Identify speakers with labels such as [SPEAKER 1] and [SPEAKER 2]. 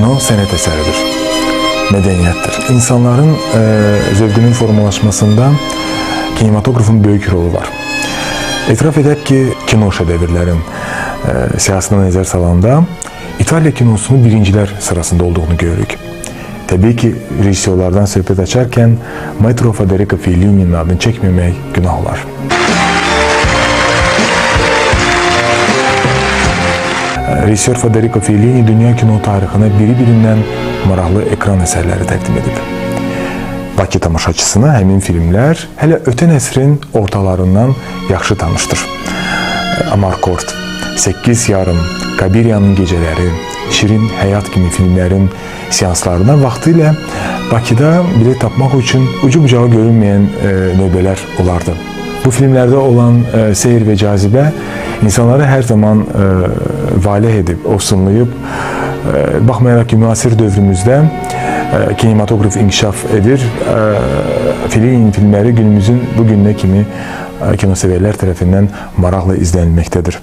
[SPEAKER 1] sənət əsəridir, mədəniyyətdir. İnsanların e, zövqünün formalaşmasında kinematografın böyük rolu var. Etiraf edək ki, kino şedevrlərin e, siyasına nəzər salanda İtalya kinosunu birincilər sırasında olduğunu görürük. Təbii ki, rejissorlardan söhbət açarkən Maestro Federico Fellini'nin adını çəkməmək günah olar. Rejissor Federico Fellini dünya kino tarixinə biri-birindən maraqlı ekran əsərləri təqdim edib. Bakı tamaşaçısına həmin filmlər hələ ötən əsrin ortalarından yaxşı tanışdır. Amarkort, 8 yarım, Kabiryanın gecələri, Şirin həyat kimi filmlərin seanslarına vaxtilə Bakıda bilet tapmaq üçün ucu-bucağı görünməyən e, növbələr olardı. Bu filmlərdə olan e, seyir və cazibə insanları hər zaman e, valeh edib, ovsunlayıb. E, baxmayaraq ki, müasir dövrümüzdə e, kinematoqraf inkişaf edir. E, Fellini'nin filmləri günümüzün bu kimi e, kinosevərlər tərəfindən maraqla izlənilməkdədir.